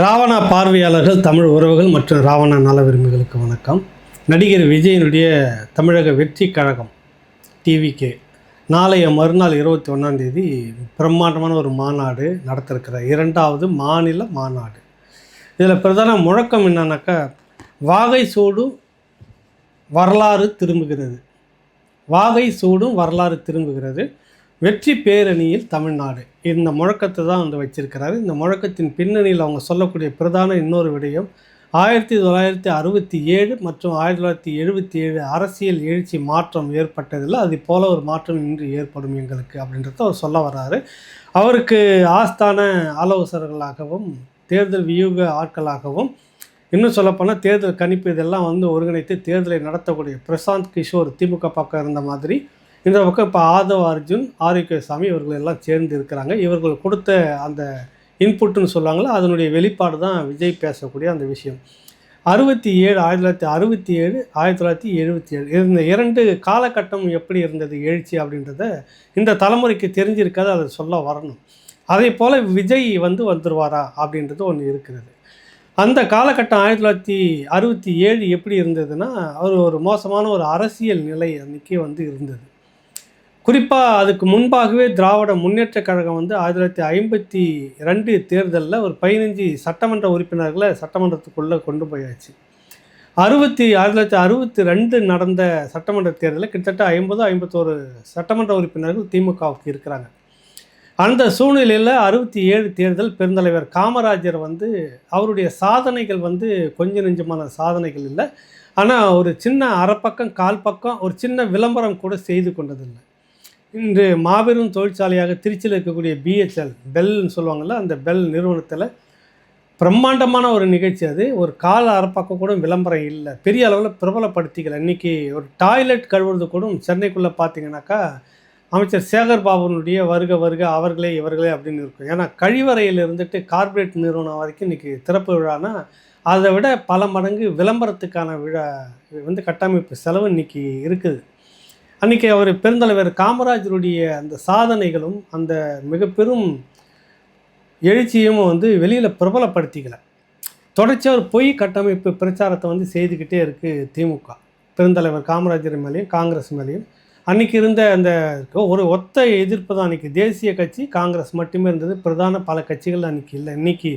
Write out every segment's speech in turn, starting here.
ராவணா பார்வையாளர்கள் தமிழ் உறவுகள் மற்றும் ராவணா நல விரும்பிகளுக்கு வணக்கம். நடிகர் விஜயனுடைய தமிழக வெற்றி கழகம் டிவிக்கு நாளைய மறுநாள் இருபத்தி ஒன்றாந்தேதி பிரம்மாண்டமான ஒரு மாநாடு நடத்திருக்கிற இரண்டாவது மாநில மாநாடு. இதில் பிரதான முழக்கம் என்னன்னாக்கா வாகை சூடும் வரலாறு திரும்புகிறது. வாகை சூடும் வரலாறு திரும்புகிறது. வெற்றி பேரணியில் தமிழ்நாடு. இந்த முழக்கத்தை தான் வந்து வச்சிருக்கிறாரு. இந்த முழக்கத்தின் பின்னணியில் அவங்க சொல்லக்கூடிய பிரதான இன்னொரு விடயம் ஆயிரத்தி தொள்ளாயிரத்தி அறுபத்தி ஏழு மற்றும் ஆயிரத்தி தொள்ளாயிரத்தி எழுபத்தி ஏழு அரசியல் எழுச்சி மாற்றம் ஏற்பட்டதில் அது போல ஒரு மாற்றம் இன்று ஏற்படும் எங்களுக்கு அப்படின்றத அவர் சொல்ல வர்றாரு. அவருக்கு ஆஸ்தான ஆலோசகர்களாகவும் தேர்தல் வியூக ஆட்களாகவும் இன்னும் சொல்லப்போனால் தேர்தல் கணிப்பு இதெல்லாம் வந்து ஒருங்கிணைத்து தேர்தலை நடத்தக்கூடிய பிரசாந்த் கிஷோர் திமுக பக்கம் இருந்த மாதிரி இந்த பக்கம் இப்போ ஆதவ அர்ஜுன் ஆரோக்கியசாமி இவர்கள் எல்லாம் சேர்ந்து இருக்கிறாங்க. இவர்கள் கொடுத்த அந்த இன்புட்டுன்னு சொல்லுவாங்களோ அதனுடைய வெளிப்பாடு தான் விஜய் பேசக்கூடிய அந்த விஷயம். அறுபத்தி ஏழு ஆயிரத்தி தொள்ளாயிரத்தி அறுபத்தி ஏழு ஆயிரத்தி தொள்ளாயிரத்தி எழுபத்தி ஏழு. இந்த இரண்டு காலகட்டம் எப்படி இருந்தது எழுச்சி அப்படின்றத இந்த தலைமுறைக்கு தெரிஞ்சிருக்காது அதை சொல்ல வரணும். அதே போல் விஜய் வந்து வந்துருவாரா அப்படின்றது ஒன்று இருக்கிறது. அந்த காலகட்டம் ஆயிரத்தி தொள்ளாயிரத்தி அறுபத்தி ஏழு எப்படி இருந்ததுன்னா அவர் ஒரு மோசமான ஒரு அரசியல் நிலை அன்றைக்கி வந்து இருந்தது. குறிப்பாக அதுக்கு முன்பாகவே திராவிட முன்னேற்றக் கழகம் வந்து ஆயிரத்தி தொள்ளாயிரத்தி ஐம்பத்தி ரெண்டு தேர்தலில் ஒரு பதினஞ்சு சட்டமன்ற உறுப்பினர்களை சட்டமன்றத்துக்குள்ளே கொண்டு போயாச்சு. அறுபத்தி ஆயிரத்தி தொள்ளாயிரத்தி அறுபத்தி ரெண்டு நடந்த சட்டமன்ற தேர்தலில் கிட்டத்தட்ட ஐம்பது ஐம்பத்தோரு சட்டமன்ற உறுப்பினர்கள் திமுகவுக்கு இருக்கிறாங்க. அந்த சூழ்நிலையில் அறுபத்தி ஏழு தேர்தல் பெருந்தலைவர் காமராஜர் வந்து அவருடைய சாதனைகள் வந்து கொஞ்சம் நெஞ்சமான சாதனைகள் இல்லை. ஆனால் ஒரு சின்ன அரைப்பக்கம் கால் பக்கம் ஒரு சின்ன விளம்பரம் கூட செய்து கொண்டதில்லை. இன்று மாபெரும் தொழிற்சாலையாக திருச்சியில் இருக்கக்கூடிய பிஹெச்எல் பெல்னு சொல்லுவாங்கள்ல அந்த பெல் நிறுவனத்தில் பிரம்மாண்டமான ஒரு நிகழ்ச்சி அது. ஒரு கால அறப்பாக்கம் கூட விளம்பரம் இல்லை. பெரிய அளவில் பிரபலப்படுத்திக்கல இன்றைக்கி ஒரு டாய்லெட் கழுவுறது கூட சென்னைக்குள்ளே பார்த்தீங்கன்னாக்கா அமைச்சர் சேகர் பாபுனுடைய வருக வருக அவர்களே இவர்களே அப்படின்னு இருக்கும். ஏன்னா கழிவறையில் இருந்துட்டு கார்ப்பரேட் நிறுவனம் வரைக்கும் இன்றைக்கி திறப்பு விழானா அதை விட பல மடங்கு விளம்பரத்துக்கான விழா வந்து கட்டமைப்பு செலவு இன்றைக்கி இருக்குது. அன்றைக்கி அவர் பெருந்தலைவர் காமராஜருடைய அந்த சாதனைகளும் அந்த மிக பெரும் எழுச்சியும் வந்து வெளியில் பிரபலப்படுத்திக்கலை. தொடர்ச்சியாக ஒரு பொய் கட்டமைப்பு பிரச்சாரத்தை வந்து செய்துக்கிட்டே இருக்குது திமுக. பெருந்தலைவர் காமராஜர் மேலேயும் காங்கிரஸ் மேலேயும். அன்றைக்கி இருந்த அந்த ஒரு ஒத்த எதிர்ப்பு தான் அன்றைக்கி தேசிய கட்சி காங்கிரஸ் மட்டுமே இருந்தது. பிரதான பல கட்சிகள் அன்றைக்கி இல்லை. இன்றைக்கி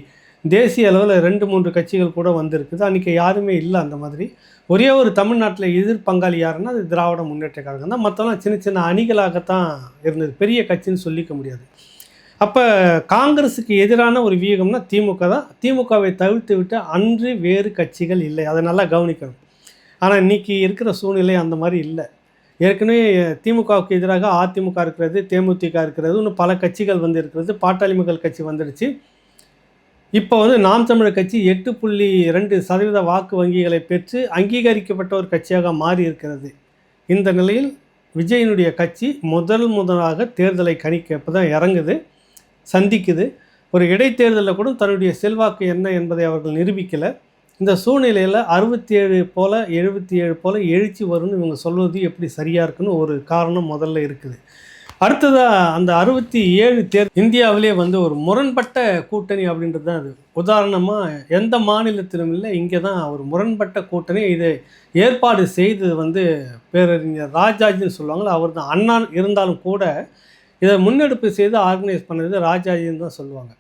தேசிய அளவில் ரெண்டு மூன்று கட்சிகள் கூட வந்திருக்குது. அன்றைக்கி யாருமே இல்லை அந்த மாதிரி. ஒரே ஒரு தமிழ்நாட்டில் எதிர் பங்காளி யாருன்னா அது திராவிட முன்னேற்ற கழகம் தான். மற்றெல்லாம் சின்ன சின்ன அணிகளாகத்தான் இருந்தது. பெரிய கட்சின்னு சொல்லிக்க முடியாது. அப்போ காங்கிரஸுக்கு எதிரான ஒரு வியூகம்னா திமுக தான். திமுகவை தவிர்த்து விட்டு அன்று வேறு கட்சிகள் இல்லை. அதை நல்லா கவனிக்கணும். ஆனால் இன்றைக்கி இருக்கிற சூழ்நிலை அந்த மாதிரி இல்லை. ஏற்கனவே திமுகவுக்கு எதிராக அதிமுக இருக்கிறது தேமுதிக இருக்கிறது இன்னும் பல கட்சிகள் வந்து இருக்கிறது. பாட்டாளி மக்கள் கட்சி வந்துடுச்சு. இப்போ வந்து நாம் தமிழர் கட்சி எட்டு புள்ளி ரெண்டு சதவீத வாக்கு வங்கிகளை பெற்று அங்கீகரிக்கப்பட்ட ஒரு கட்சியாக மாறி இருக்கிறது. இந்த நிலையில் விஜயனுடைய கட்சி முதல் முதலாக தேர்தலை கணிக்க இப்போ தான் இறங்குது சந்திக்குது. ஒரு இடைத்தேர்தலில் கூட தன்னுடைய செல்வாக்கு என்ன என்பதை அவர்கள் நிரூபிக்கலை. இந்த சூழ்நிலையில் அறுபத்தி ஏழு போல் எழுபத்தி ஏழு போல் எழுச்சி வரும்னு இவங்க சொல்வது எப்படி சரியாக இருக்குன்னு ஒரு காரணம் முதல்ல இருக்குது. அடுத்ததாக அந்த அறுபத்தி ஏழு தேர் இந்தியாவிலே வந்து ஒரு முரண்பட்ட கூட்டணி அப்படின்றது தான் அது. உதாரணமாக எந்த மாநிலத்திலும் இல்லை இங்கே தான் ஒரு முரண்பட்ட கூட்டணி. இதை ஏற்பாடு செய்தது வந்து பேரறிஞர் ராஜாஜின்னு சொல்லுவாங்களே அவர் தான். அண்ணா இருந்தாலும் கூட இதை முன்னெடுப்பு செய்து ஆர்கனைஸ் பண்ணது ராஜாஜின்னு தான் சொல்லுவாங்க.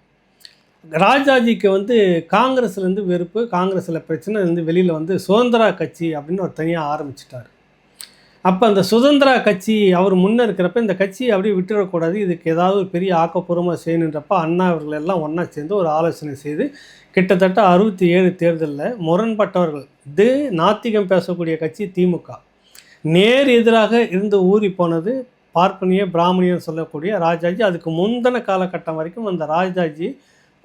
ராஜாஜிக்கு வந்து காங்கிரஸ்லேருந்து வெறுப்பு காங்கிரஸில் பிரச்சனை வந்து வெளியில் வந்து சுதந்திரா கட்சி அப்படின்னு ஒரு தனியாக ஆரம்பிச்சிட்டார். அப்போ அந்த சுதந்திரா கட்சி அவர் முன்னே இருக்கிறப்ப இந்த கட்சியை அப்படியே விட்டுடக்கூடாது. இதுக்கு ஏதாவது ஒரு பெரிய ஆக்கப்பூர்வமாக செய்யணுன்றப்ப அண்ணா அவர்கள் எல்லாம் ஒன்றா சேர்ந்து ஒரு ஆலோசனை செய்து கிட்டத்தட்ட அறுபத்தி ஏழு தேர்தலில் முரண்பட்டவர்கள். இது நாத்திகம் பேசக்கூடிய கட்சி திமுக. நேர் எதிராக இருந்து ஊறி போனது பார்ப்பனிய பிராமணியன் சொல்லக்கூடிய ராஜாஜி. அதுக்கு முந்தின காலகட்டம் வரைக்கும் அந்த ராஜாஜி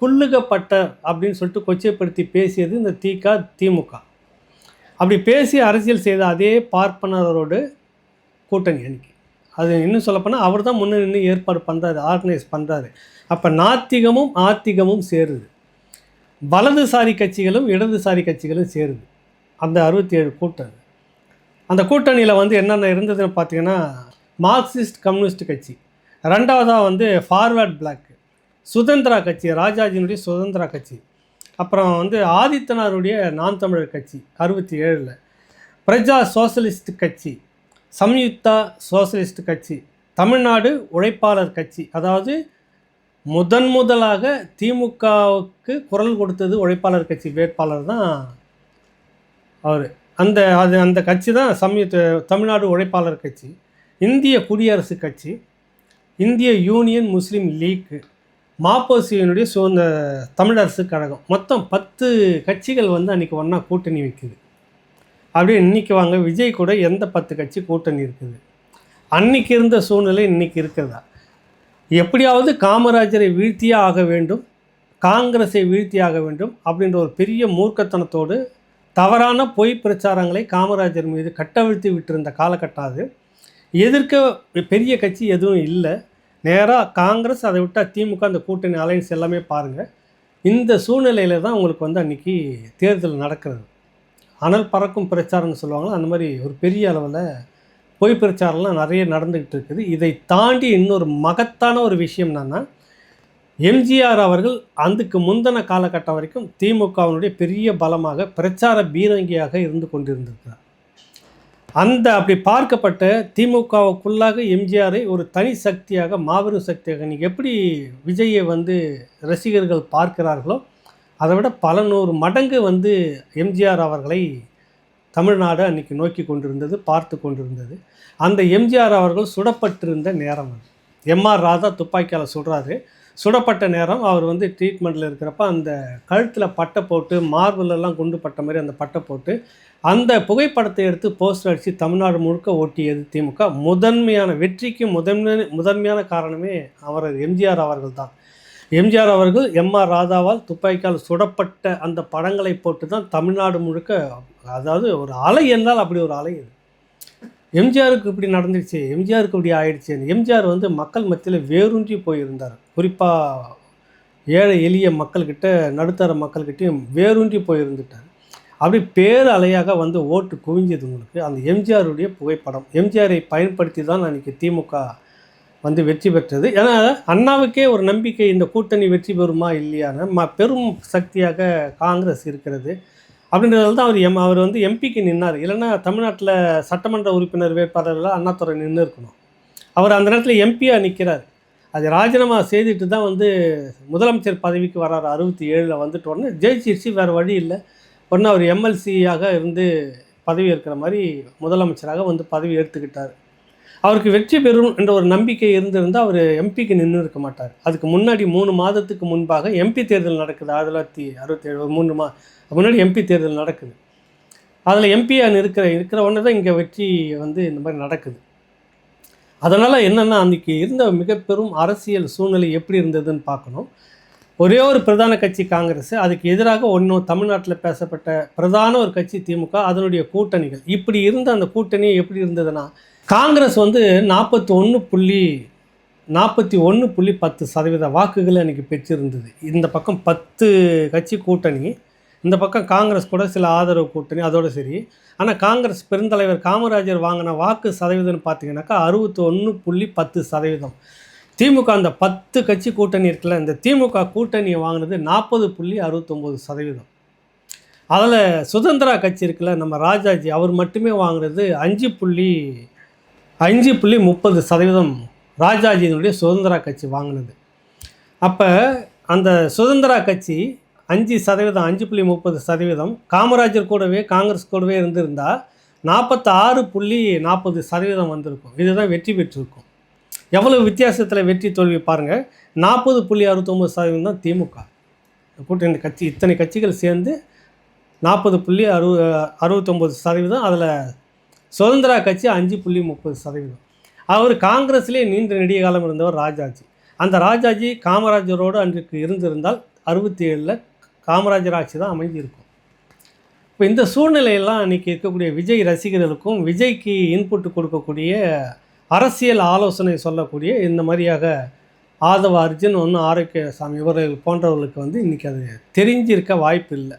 குள்ளுகப்பட்ட அப்படின்னு சொல்லிட்டு கொச்சைப்படுத்தி பேசியது இந்த திக திமுக. அப்படி பேசி அரசியல் செய்த அதே பார்ப்பனரோடு கூட்டணி அன்னைக்கு அது இன்னும் சொல்லப்போனால் அவர் தான் முன்னே நின்று ஏற்பாடு பண்ணுறாரு ஆர்கனைஸ் பண்ணுறாரு அப்போ நாத்திகமும் ஆத்திகமும் சேருது. வலதுசாரி கட்சிகளும் இடதுசாரி கட்சிகளும் சேருது. அந்த அறுபத்தி ஏழு கூட்டணி. அந்த கூட்டணியில் வந்து என்னென்ன இருந்ததுன்னு பார்த்தீங்கன்னா மார்க்சிஸ்ட் கம்யூனிஸ்ட் கட்சி. ரெண்டாவதாக வந்து ஃபார்வேர்ட் பிளாக். சுதந்திரா கட்சி ராஜாஜினுடைய சுதந்திரா கட்சி. அப்புறம் வந்து ஆதித்தனாருடைய நான் தமிழர் கட்சி அறுபத்தி ஏழில். பிரஜா சோசலிஸ்ட் கட்சி சம்யுக்தா சோசலிஸ்ட் கட்சி தமிழ்நாடு உழைப்பாளர் கட்சி. அதாவது முதன் முதலாக திமுகவுக்கு குரல் கொடுத்தது உழைப்பாளர் கட்சி வேட்பாளர் தான் அவர். அந்த அது அந்த கட்சி தான் சமயத்து தமிழ்நாடு உழைப்பாளர் கட்சி. இந்திய குடியரசு கட்சி இந்திய யூனியன் முஸ்லீம் லீக்கு. மாப்போசியினுடைய சுதந்திர தமிழரசு கழகம். மொத்தம் பத்து கட்சிகள் வந்து அன்றைக்கி ஒன்றா கூட்டணி வைக்குது. அப்படியே இன்றைக்கி வாங்க விஜய் கூட எந்த பத்து கட்சி கூட்டணி இருக்குது? அன்னைக்கு இருந்த சூழ்நிலை இன்னைக்கு இருக்கிறதா? எப்படியாவது காமராஜரை வீழ்த்தியே ஆக வேண்டும் காங்கிரஸை வீழ்த்தியாக வேண்டும் அப்படின்ற ஒரு பெரிய மூர்க்கத்தனத்தோடு தவறான பொய் பிரச்சாரங்களை காமராஜர் மீது கட்டவிழ்த்து விட்டிருந்த காலகட்டம் அது. எதிர்க்க பெரிய கட்சி எதுவும் இல்லை. நேராக காங்கிரஸ் அதை விட்டால் திமுக அந்த கூட்டணி அலைன்ஸ் எல்லாமே பாருங்கள் இந்த சூழ்நிலையில் தான் உங்களுக்கு வந்து அன்றைக்கி தேர்தல் நடக்கிறது. அனல் பறக்கும் பிரச்சாரம்னு சொல்லுவாங்களா அந்த மாதிரி ஒரு பெரிய அளவில் பொய் பிரச்சாரம்லாம் நிறைய நடந்துக்கிட்டு இருக்குது. இதை தாண்டி இன்னொரு மகத்தான ஒரு விஷயம் என்னென்னா எம்ஜிஆர் அவர்கள் அதுக்கு முந்தின காலகட்டம் வரைக்கும் திமுகவினுடைய பெரிய பலமாக பிரச்சார பீரங்கியாக இருந்து கொண்டிருந்திருக்கிறார். அந்த அப்படி பார்க்கப்பட்ட திமுகவுக்குள்ளாக எம்ஜிஆரை ஒரு தனி சக்தியாக மாபெரும் சக்தியாக நீங்கள் எப்படி விஜயை வந்து ரசிகர்கள் பார்க்கிறார்களோ அதை விட பல நூறு மடங்கு வந்து எம்ஜிஆர் அவர்களை தமிழ்நாடு அன்னைக்கு நோக்கி கொண்டிருந்தது பார்த்து கொண்டிருந்தது. அந்த எம்ஜிஆர் அவர்கள் சுடப்பட்டிருந்த நேரம் அது. எம்ஆர் ராதா துப்பாக்கியால் சுடுறாரு. சுடப்பட்ட நேரம் அவர் வந்து ட்ரீட்மெண்ட்டில் இருக்கிறப்ப அந்த கழுத்தில் பட்டை போட்டு மார்பிளெல்லாம் குண்டு பட்ட மாதிரி அந்த பட்டை போட்டு அந்த புகைப்படத்தை எடுத்து போஸ்டர் அடித்து தமிழ்நாடு முழுக்க ஓட்டியது திமுக. முதன்மையான வெற்றிக்கு முதன்மை முதன்மையான காரணமே அவர் எம்ஜிஆர் அவர்கள் தான். எம்ஜிஆர் அவர்கள் எம்ஆர் ராதாவால் துப்பாக்கியால் சுடப்பட்ட அந்த படங்களை போட்டு தான் தமிழ்நாடு முழுக்க அதாவது ஒரு அலை என்றால் அப்படி ஒரு அலை இது எம்ஜிஆருக்கு இப்படி நடந்துருச்சு எம்ஜிஆருக்கு இப்படி ஆயிடுச்சு எம்ஜிஆர் வந்து மக்கள் மத்தியில் வேரூன்றி போயிருந்தார். குறிப்பாக ஏழை எளிய மக்கள்கிட்ட நடுத்தர மக்கள்கிட்டையும் வேரூன்றி போயிருந்துட்டார். அப்படி பேர் அலையாக வந்து ஓட்டு குவிஞ்சது உங்களுக்கு அந்த எம்ஜிஆருடைய புகைப்படம். எம்ஜிஆரை பயன்படுத்தி தான் அன்றைக்கி திமுக வந்து வெற்றி பெற்றது. ஏன்னா அண்ணாவுக்கே ஒரு நம்பிக்கை இந்த கூட்டணி வெற்றி பெறுமா இல்லையான ம பெரும் சக்தியாக காங்கிரஸ் இருக்கிறது. அப்படின்றதால தான் அவர் எம் அவர் வந்து எம்பிக்கு நின்னார். இல்லைன்னா தமிழ்நாட்டில் சட்டமன்ற உறுப்பினர் வேட்பாளர்கள் அண்ணாத்துறை நின்று இருக்கணும். அவர் அந்த நேரத்தில் எம்பியாக நிற்கிறார் அது ராஜினாமா செய்துட்டு தான் வந்து முதலமைச்சர் பதவிக்கு வர்றார். அறுபத்தி ஏழில் வந்துட்டு உடனே ஜெயிச்சிருச்சு வேறு வழி இல்லை. உடனே அவர் எம்எல்சியாக இருந்து பதவி இருக்கிற மாதிரி முதலமைச்சராக வந்து பதவி எடுத்துக்கிட்டார் அவருக்கு வெற்றி பெறும் என்ற ஒரு நம்பிக்கை இருந்திருந்தால் அவர் எம்பிக்கு நின்று இருக்க மாட்டார். அதுக்கு முன்னாடி மூணு மாதத்துக்கு முன்பாக எம்பி தேர்தல் நடக்குது. ஆயிரத்தி தொள்ளாயிரத்தி அறுபத்தேழு மூணு மா முன்னாடி எம்பி தேர்தல் நடக்குது. அதில் எம்பியாக இருக்கிற இருக்கிற ஒன்று தான் இங்கே வெற்றி வந்து இந்த மாதிரி நடக்குது. அதனால் என்னென்னா அன்றைக்கி இருந்த மிக பெரும் அரசியல் சூழ்நிலை எப்படி இருந்ததுன்னு பார்க்கணும். ஒரே ஒரு பிரதான கட்சி காங்கிரஸ் அதுக்கு எதிராக ஒன்றும் தமிழ்நாட்டில் பேசப்பட்ட பிரதான ஒரு கட்சி திமுக அதனுடைய கூட்டணிகள். இப்படி இருந்த அந்த கூட்டணி எப்படி இருந்ததுன்னா காங்கிரஸ் வந்து நாற்பத்தி ஒன்று புள்ளி நாற்பத்தி ஒன்று புள்ளி பத்து சதவீத வாக்குகளை அன்றைக்கி பெற்றிருந்தது. இந்த பக்கம் பத்து கட்சி கூட்டணி இந்த பக்கம் காங்கிரஸ் கூட சில ஆதரவு கூட்டணி அதோடு சரி. ஆனால் காங்கிரஸ் பெருந்தலைவர் காமராஜர் வாங்கின வாக்கு சதவீதம்னு பார்த்தீங்கன்னாக்கா அறுபத்தி ஒன்று புள்ளி பத்து சதவீதம். திமுக அந்த பத்து கட்சி கூட்டணி இருக்குல்ல இந்த திமுக கூட்டணியை வாங்கினது நாற்பது புள்ளி அறுபத்தொம்போது சதவீதம். அதில் சுதந்திரா கட்சி இருக்குல்ல நம்ம ராஜாஜி அவர் மட்டுமே வாங்கினது அஞ்சு புள்ளி அஞ்சு புள்ளி முப்பது சதவீதம் ராஜாஜியினுடைய சுதந்திரா கட்சி வாங்கினது. அப்போ அந்த சுதந்திரா கட்சி அஞ்சு சதவீதம் அஞ்சு புள்ளி முப்பது சதவீதம் காமராஜர் கூடவே காங்கிரஸ் கூடவே இருந்திருந்தால் நாற்பத்தாறு புள்ளி நாற்பது சதவீதம் வந்திருக்கும். இதுதான் வெற்றி பெற்றிருக்கும். எவ்வளோ வித்தியாசத்தில் வெற்றி தோல்வி பாருங்கள் நாற்பது புள்ளி அறுபத்தொம்பது சதவீதம் தான் திமுக. கூட்டணி கட்சி இத்தனை கட்சிகள் சேர்ந்து நாற்பது புள்ளி அறு அறுபத்தொம்பது சதவீதம் அதில் சுதந்திரா கட்சி அஞ்சு புள்ளி முப்பது சதவீதம். அவர் காங்கிரஸ்லேயே நீண்ட நெடிய காலம் இருந்தவர் ராஜாஜி. அந்த ராஜாஜி காமராஜரோடு அன்றைக்கு இருந்திருந்தால் அறுபத்தி ஏழில் காமராஜர் ஆட்சி தான் அமைஞ்சிருக்கும் இப்போ இந்த சூழ்நிலையெல்லாம் இன்றைக்கி இருக்கக்கூடிய விஜய் ரசிகர்களுக்கும் விஜய்க்கு இன்புட்டு கொடுக்கக்கூடிய அரசியல் ஆலோசனை சொல்லக்கூடிய இந்த மாதிரியாக ஆதவ அர்ஜுன் ஒன்று ஆரோக்கியசாமி இவர்கள் போன்றவர்களுக்கு வந்து இன்றைக்கி அது தெரிஞ்சிருக்க வாய்ப்பு இல்லை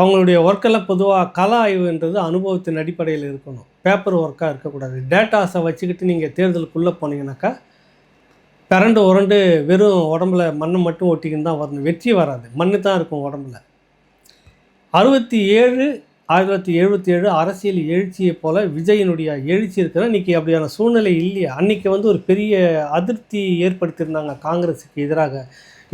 அவங்களுடைய ஒர்க்கெல்லாம் பொதுவாக கல ஆய்வுன்றது அனுபவத்தின் அடிப்படையில் இருக்கணும். பேப்பர் ஒர்க்காக இருக்கக்கூடாது. டேட்டாஸை வச்சுக்கிட்டு நீங்கள் தேர்தலுக்குள்ளே போனீங்கன்னாக்கா பிறண்டு உரண்டு வெறும் உடம்புல மண்ணை மட்டும் ஒட்டிக்கின்னு தான் வரணும். வெற்றி வராது. மண்ணு தான் இருக்கும் உடம்புல. அறுபத்தி ஏழு ஆயிரத்தி தொள்ளாயிரத்தி எழுபத்தி ஏழு அரசியல் எழுச்சியை போல் விஜயனுடைய எழுச்சி இருக்கிற இன்றைக்கி அப்படியான சூழ்நிலை இல்லையா. அன்றைக்கி வந்து ஒரு பெரிய அதிருப்தி ஏற்படுத்தியிருந்தாங்க காங்கிரஸுக்கு எதிராக.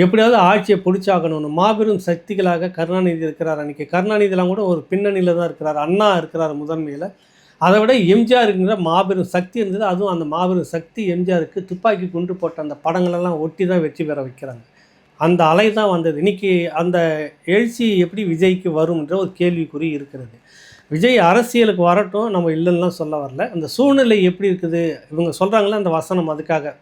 எப்படியாவது ஆட்சியை பிடிச்சாகணும்னு மாபெரும் சக்திகளாக கருணாநிதி இருக்கிறார் அன்றைக்கி கருணாநிதிலாம் கூட ஒரு பின்னணியில் தான் இருக்கிறார். அண்ணா இருக்கிறார் முதன்மையில். அதை விட எம்ஜிஆருங்கிற மாபெரும் சக்தி இருந்தது. அதுவும் அந்த மாபெரும் சக்தி எம்ஜிஆருக்கு துப்பாக்கி குண்டு போட்ட அந்த படங்களெல்லாம் ஒட்டி தான் வெற்றி பெற வைக்கிறாங்க. அந்த அலை தான் வந்தது. இன்றைக்கி அந்த எழுச்சி எப்படி விஜய்க்கு வரும்ன்ற ஒரு கேள்விக்குறி இருக்கிறது. விஜய் அரசியலுக்கு வரட்டும் நம்ம இல்லைன்னுலாம் சொல்ல வரல. அந்த சூழ்நிலை எப்படி இருக்குது? இவங்க சொல்கிறாங்களே அந்த வசனம் அதுக்காக.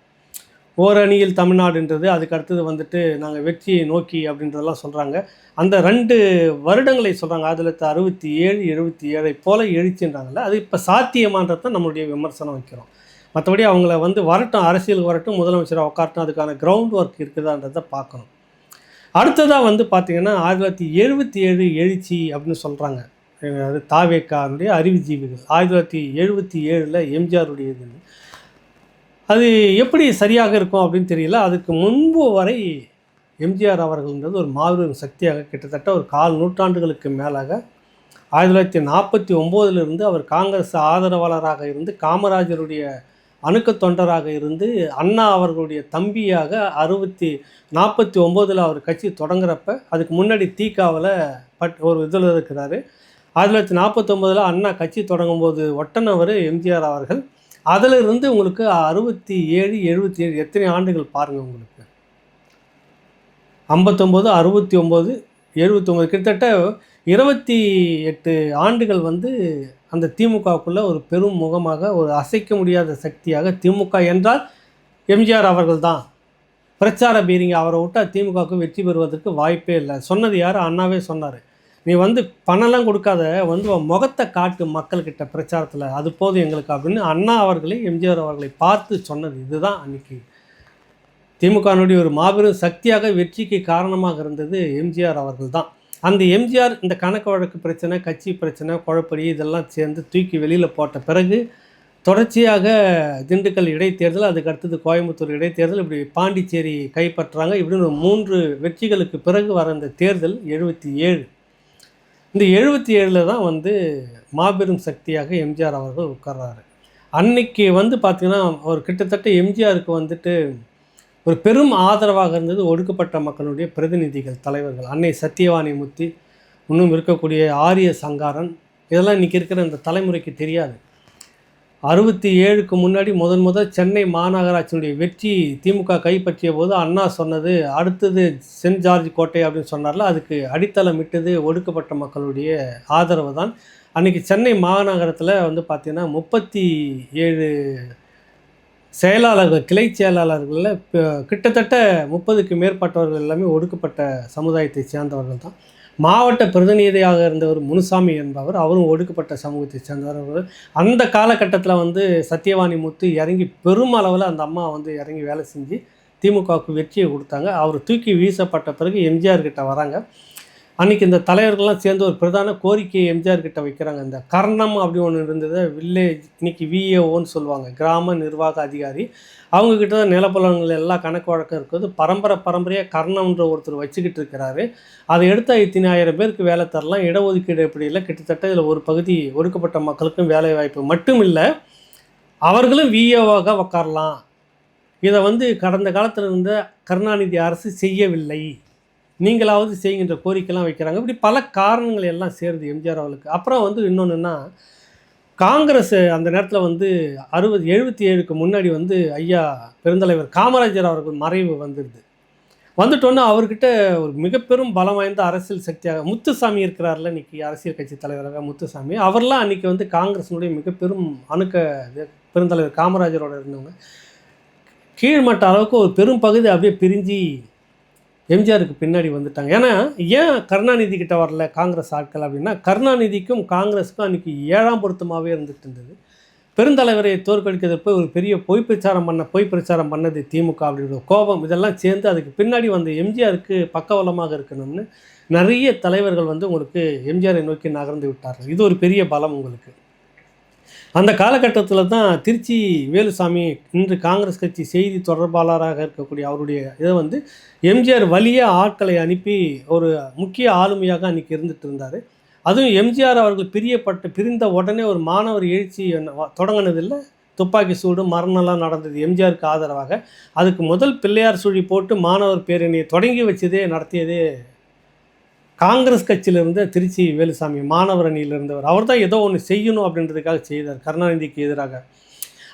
ஓரணியில் தமிழ்நாடுன்றது அதுக்கு அடுத்தது வந்துட்டு நாங்கள் வெற்றியை நோக்கி அப்படின்றதெல்லாம் சொல்கிறாங்க அந்த ரெண்டு வருடங்களை சொல்கிறாங்க ஆயிரத்தி தொள்ளாயிரத்தி அறுபத்தி ஏழு எழுபத்தி ஏழை போல எழுச்சின்றாங்கல்ல அது இப்போ சாத்தியமான்றது தான் நம்மளுடைய விமர்சனம் வைக்கிறோம். மற்றபடி அவங்கள வந்து வரட்டும் அரசியலுக்கு வரட்டும் முதலமைச்சராக உட்காரட்டும் அதுக்கான கிரவுண்ட் ஒர்க் இருக்குதான்றதை பார்க்கணும். அடுத்ததாக வந்து பார்த்திங்கன்னா ஆயிரத்தி தொள்ளாயிரத்தி எழுபத்தி ஏழு எழுச்சி அப்படின்னு சொல்கிறாங்க அது தாவேக்காருடைய அறிவுஜீவிகள் ஆயிரத்தி தொள்ளாயிரத்தி எழுபத்தி ஏழில் எம்ஜிஆருடைய இது அது எப்படி சரியாக இருக்கும் அப்படின்னு தெரியல. அதுக்கு முன்பு வரை எம்ஜிஆர் அவர்கள்ன்றது ஒரு மாபெரும் சக்தியாக கிட்டத்தட்ட ஒரு கால் நூற்றாண்டுகளுக்கு மேலாக ஆயிரத்தி தொள்ளாயிரத்தி நாற்பத்தி ஒம்போதிலிருந்து அவர் காங்கிரஸ் ஆதரவாளராக இருந்து காமராஜருடைய அணுக்க தொண்டராக இருந்து அண்ணா அவர்களுடைய தம்பியாக அறுபத்தி நாற்பத்தி ஒம்போதில் அவர் கட்சி தொடங்குறப்ப அதுக்கு முன்னாடி தீக்காவில் பட் ஒரு இதில் இருக்கிறாரு. ஆயிரத்தி தொள்ளாயிரத்தி நாற்பத்தொம்போதில் அண்ணா கட்சி தொடங்கும்போது ஒட்டனவர் எம்ஜிஆர் அவர்கள். அதிலிருந்து உங்களுக்கு அறுபத்தி ஏழு எழுபத்தி ஏழு எத்தனை ஆண்டுகள் பாருங்கள் உங்களுக்கு? ஐம்பத்தொம்போது அறுபத்தி ஒம்பது எழுபத்தொம்போது. கிட்டத்தட்ட இருபத்தி எட்டு ஆண்டுகள் வந்து அந்த திமுகவுக்குள்ளே ஒரு பெரும் முகமாக ஒரு அசைக்க முடியாத சக்தியாக திமுக என்றால் எம்ஜிஆர் அவர்கள் தான். பிரச்சார பீரிங்க அவரை விட்டால் திமுகவுக்கு வெற்றி பெறுவதற்கு வாய்ப்பே இல்லை. சொன்னது யார்? அண்ணாவே சொன்னார். நீ வந்து பணம்லாம் கொடுக்காத வந்து முகத்தை காட்டு மக்கள்கிட்ட பிரச்சாரத்தில். அது போதும் எங்களுக்கு அப்படின்னு அண்ணா அவர்களை எம்ஜிஆர் அவர்களை பார்த்து சொன்னது இதுதான் அன்னைக்கு. திமுகனுடைய ஒரு மாபெரும் சக்தியாக வெற்றிக்கு காரணமாக இருந்தது எம்ஜிஆர் அவர்கள் தான் அந்த எம்ஜிஆர் இந்த கணக்கு வழக்கு பிரச்சனை கட்சி பிரச்சனை குழப்படி இதெல்லாம் சேர்ந்து தூக்கி வெளியில் போட்ட பிறகு தொடர்ச்சியாக திண்டுக்கல் இடைத்தேர்தல் அதுக்கு அடுத்தது கோயம்புத்தூர் இடைத்தேர்தல் இப்படி பாண்டிச்சேரி கைப்பற்றுறாங்க இப்படின்னு மூன்று வெற்றிகளுக்கு பிறகு வர இந்த தேர்தல் எழுபத்தி ஏழு. இந்த எழுபத்தி ஏழில் தான் வந்து மாபெரும் சக்தியாக எம்ஜிஆர் அவர்கள் உட்கார்றாரு. அன்னைக்கு வந்து பார்த்திங்கன்னா அவர் கிட்டத்தட்ட எம்ஜிஆருக்கு வந்துட்டு ஒரு பெரும் ஆதரவாக இருந்தது ஒடுக்கப்பட்ட மக்களுடைய பிரதிநிதிகள் தலைவர்கள். அன்னை சத்தியவாணி முத்தி இன்னும் இருக்கக்கூடிய ஆரிய சங்காரன் இதெல்லாம் இன்றைக்கி இருக்கிற இந்த தலைமுறைக்கு தெரியாது. அறுபத்தி ஏழுக்கு முன்னாடி முதன் முதல் சென்னை மாநகராட்சியினுடைய வெற்றி திமுக கைப்பற்றிய போது அண்ணா சொன்னது அடுத்தது சென்ட் ஜார்ஜ் கோட்டை அப்படின்னு சொன்னார்ல அதுக்கு அடித்தளம் இட்டது ஒடுக்கப்பட்ட மக்களுடைய ஆதரவு தான். அன்றைக்கி சென்னை மாநகரத்தில் வந்து பார்த்திங்கன்னா முப்பத்தி ஏழு செயலாளர்கள் கிளை செயலாளர்களில் கிட்டத்தட்ட முப்பதுக்கு மேற்பட்டவர்கள் எல்லாமே ஒடுக்கப்பட்ட சமுதாயத்தை சேர்ந்தவர்கள் தான். மாவட்ட பிரதிநிதியாக இருந்தவர் முனுசாமி என்பவர் அவரும் ஒடுக்கப்பட்ட சமூகத்தை சேர்ந்தவர். அந்த காலகட்டத்தில் வந்து சத்யவாணி முத்து இறங்கி பெருமளவில் அந்த அம்மா வந்து இறங்கி வேலை செஞ்சு திமுகவுக்கு வெற்றியை கொடுத்தாங்க. அவர் தூக்கி வீசப்பட்ட பிறகு எம்ஜிஆர் கிட்ட வராங்க. அன்றைக்கி இந்த தலைவர்கள்லாம் சேர்ந்து ஒரு பிரதான கோரிக்கையை எம்ஜிஆர் கிட்ட வைக்கிறாங்க. இந்த கர்ணம் அப்படி ஒன்று இருந்தது வில்லேஜ் இன்றைக்கி விஏஓன்னு சொல்லுவாங்க. கிராம நிர்வாக அதிகாரி. அவங்கக்கிட்ட தான் நிலப்பலங்கள் எல்லாம் கணக்கு வழக்கம் இருக்குது பரம்பரை பரம்பரையாக கர்ணம்ன்ற ஒருத்தர் வச்சுக்கிட்டு இருக்கிறாரு. அதை எடுத்தால் இத்தனை ஆயிரம் பேருக்கு வேலை தரலாம். இடஒதுக்கீடு எப்படி இல்லை? கிட்டத்தட்ட இதில் ஒரு பகுதி ஒடுக்கப்பட்ட மக்களுக்கும் வேலை வாய்ப்பு மட்டும் இல்லை அவர்களும் விஏஓவாக உக்காரலாம். இதை வந்து கடந்த காலத்தில் இருந்த கருணாநிதி அரசு செய்யவில்லை. நீங்களாவது செய்கின்ற கோரிக்கைலாம் வைக்கிறாங்க. இப்படி பல காரணங்கள் எல்லாம் சேருது எம்ஜிஆர் அவர்களுக்கு. அப்புறம் வந்து இன்னொன்றுன்னா காங்கிரஸ் அந்த நேரத்தில் வந்து அறுபது எழுபத்தி ஏழுக்கு முன்னாடி வந்து ஐயா பெருந்தலைவர் காமராஜர் அவர்கள் மறைவு வந்துடுது. வந்துட்டோன்னே அவர்கிட்ட ஒரு மிகப்பெரும் பலம் வாய்ந்த அரசியல் சக்தியாக முத்துசாமி இருக்கிறார்ல இன்னைக்கு அரசியல் கட்சி தலைவராக முத்துசாமி. அவர்லாம் அன்றைக்கி வந்து காங்கிரஸினுடைய மிகப்பெரும் அணுக்க பெருந்தலைவர் காமராஜரோட இருந்தவங்க. கீழ்மட்ட அளவுக்கு ஒரு பெரும் பகுதி அப்படியே பிரிஞ்சு எம்ஜிஆருக்கு பின்னாடி வந்துட்டாங்க. ஏன்னா ஏன் கருணாநிதி கிட்ட வரல காங்கிரஸ் ஆட்கள் அப்படின்னா கருணாநிதிக்கும் காங்கிரஸுக்கும் அன்றைக்கி ஏழாம் பொருத்தமாகவே இருந்துட்டு இருந்தது. பெருந்தலைவரை தோற்கடிக்கிறதுக்கு ஒரு பெரிய பொய் பிரச்சாரம் பண்ண பொய் பிரச்சாரம் பண்ணது திமுக அப்படின்ற கோபம் இதெல்லாம் சேர்ந்து அதுக்கு பின்னாடி வந்த எம்ஜிஆருக்கு பக்கவலமாக இருக்கணும்னு நிறைய தலைவர்கள் வந்து உங்களுக்கு எம்ஜிஆரை நோக்கி நகர்ந்து விட்டார்கள். இது ஒரு பெரிய பலம் உங்களுக்கு. அந்த காலகட்டத்தில் தான் திருச்சி வேலுசாமி இன்று காங்கிரஸ் கட்சி செய்தி தொடர்பாளராக இருக்கக்கூடிய அவருடைய இதை வந்து எம்ஜிஆர் வலிய ஆட்களை அனுப்பி ஒரு முக்கிய ஆளுமையாக அன்றைக்கி இருந்துட்டு இருந்தார். அதுவும் எம்ஜிஆர் அவர்கள் பிரியப்பட்டு பிரிந்த உடனே ஒரு மாணவர் எழுச்சி தொடங்கினதில்லை. துப்பாக்கி சூடு மரணம்லாம் நடந்தது எம்ஜிஆருக்கு ஆதரவாக. அதுக்கு முதல் பிள்ளையார் சுழி போட்டு மாணவர் பேரணியை தொடங்கி வச்சதே நடத்தியதே காங்கிரஸ் கட்சியிலிருந்து திருச்சி வேலுசாமி மாணவர் அணியில் இருந்தவர் அவர் தான் ஏதோ ஒன்று செய்யணும் அப்படின்றதுக்காக செய்தார் கருணாநிதிக்கு எதிராக.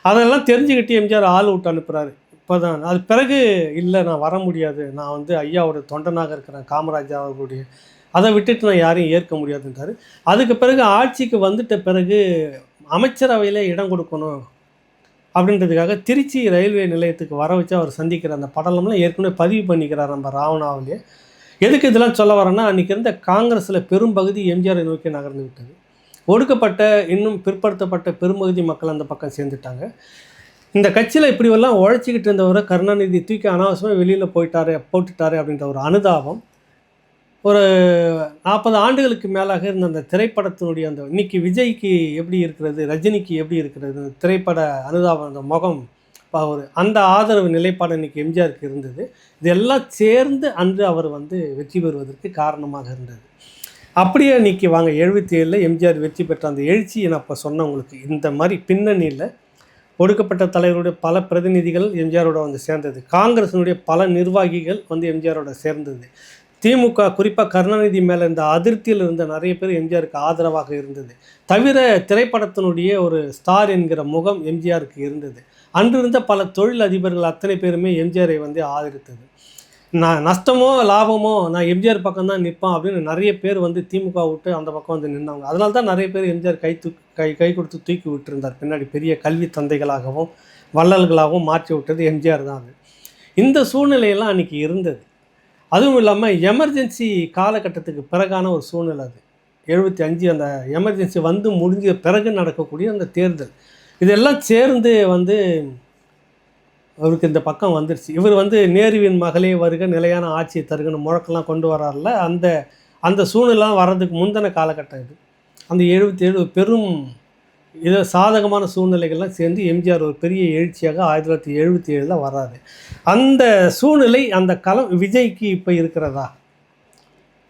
அதெல்லாம் தெரிஞ்சுக்கிட்டு எம்ஜிஆர் ஆள் விட்டு அனுப்புகிறாரு இப்போ தான் அது பிறகு இல்லை நான் வர முடியாது. நான் வந்து ஐயாவோட தொண்டனாக இருக்கிறேன் காமராஜா அவர்களுடைய. அதை விட்டுட்டு நான் யாரையும் ஏற்க முடியாதுன்றாரு. அதுக்கு பிறகு ஆட்சிக்கு வந்துட்ட பிறகு அமைச்சரவையில் இடம் கொடுக்கணும் அப்படின்றதுக்காக திருச்சி ரயில்வே நிலையத்துக்கு வர வச்சு அவர் சந்திக்கிற அந்த படலம்லாம் ஏற்கனவே பதிவு பண்ணிக்கிறார் நம்ம ராவணாவிலேயே எதுக்கு இதெல்லாம் சொல்ல வரேன்னா அன்றைக்கி இருந்த காங்கிரஸில் பெரும்பகுதி எம்ஜிஆரை நோக்கி நகர்ந்து விட்டது. ஒடுக்கப்பட்ட இன்னும் பிற்படுத்தப்பட்ட பெரும்பகுதி மக்கள் அந்த பக்கம் சேர்ந்துட்டாங்க. இந்த கட்சியில் இப்படிவெல்லாம் உழைச்சிக்கிட்டு இருந்தவரை கருணாநிதி தூக்கி அனாவசியமாக வெளியில் போயிட்டாரு போட்டுட்டாரு அப்படின்ற ஒரு அனுதாபம் ஒரு நாற்பது ஆண்டுகளுக்கு மேலாக இருந்த அந்த திரைப்படத்தினுடைய அந்த இன்னைக்கு விஜய்க்கு எப்படி இருக்கிறது ரஜினிக்கு எப்படி இருக்கிறது திரைப்பட அனுதாபம் அந்த முகம் ஒரு அந்த ஆதரவு நிலைப்பாடு இன்னைக்கு எம்ஜிஆருக்கு இருந்தது. இதெல்லாம் சேர்ந்து அன்று அவர் வந்து வெற்றி பெறுவதற்கு காரணமாக இருந்தது. அப்படியே இன்னைக்கு வாங்க எழுபத்தி ஏழில் எம்ஜிஆர் வெற்றி பெற்ற அந்த எழுச்சியை நான் இப்போ சொன்னேன் உங்களுக்கு இந்த மாதிரி பின்னணியில் ஒடுக்கப்பட்ட தலைவருடைய பல பிரதிநிதிகள் எம்ஜிஆரோட வந்து சேர்ந்தது. காங்கிரஸினுடைய பல நிர்வாகிகள் வந்து எம்ஜிஆரோட சேர்ந்தது. திமுக குறிப்பாக கருணாநிதி மேலே இந்த அதிருப்தியில் இருந்த நிறைய பேர் எம்ஜிஆருக்கு ஆதரவாக இருந்தது. தவிர திரைப்படத்தினுடைய ஒரு ஸ்டார் என்கிற முகம் எம்ஜிஆருக்கு இருந்தது. அன்றிருந்த பல தொழில் அதிபர்கள் அத்தனை பேருமே எம்ஜிஆரை வந்து ஆதரித்தது. நான் நஷ்டமோ லாபமோ நான் எம்ஜிஆர் பக்கம் தான் நிற்பேன் அப்படின்னு நிறைய பேர் வந்து திமுக விட்டு அந்த பக்கம் வந்து நின்னாங்க. அதனால தான் நிறைய பேர் எம்ஜிஆர் கை தூக்கி கை கை கொடுத்து தூக்கி விட்டுருந்தார். பின்னாடி பெரிய கல்வி தந்தைகளாகவும் வள்ளல்களாகவும் மாற்றி விட்டது எம்ஜிஆர் தான் அது. இந்த சூழ்நிலையெல்லாம் அன்றைக்கி இருந்தது. அதுவும் இல்லாமல் எமர்ஜென்சி காலகட்டத்துக்கு பிறகான ஒரு சூழ்நிலை அது. எழுபத்தி அஞ்சு அந்த எமர்ஜென்சி வந்து முடிஞ்ச பிறகு நடக்கக்கூடிய அந்த தேர்தல். இதெல்லாம் சேர்ந்து வந்து அவருக்கு இந்த பக்கம் வந்துருச்சு. இவர் வந்து நேருவின் மகளே வருக நிலையான ஆட்சியை தருகணும் முழக்கெல்லாம் கொண்டு வரார்ல அந்த அந்த சூழ்நிலாம் வர்றதுக்கு முந்தின காலகட்டம் இது. அந்த எழுபத்தி ஏழு பெரும் இதை சாதகமான சூழ்நிலைகள்லாம் சேர்ந்து எம்ஜிஆர் ஒரு பெரிய எழுச்சியாக ஆயிரத்தி தொள்ளாயிரத்தி எழுபத்தி ஏழில் வராது அந்த சூழ்நிலை அந்த களம் விஜய்க்கு இப்போ இருக்கிறதா?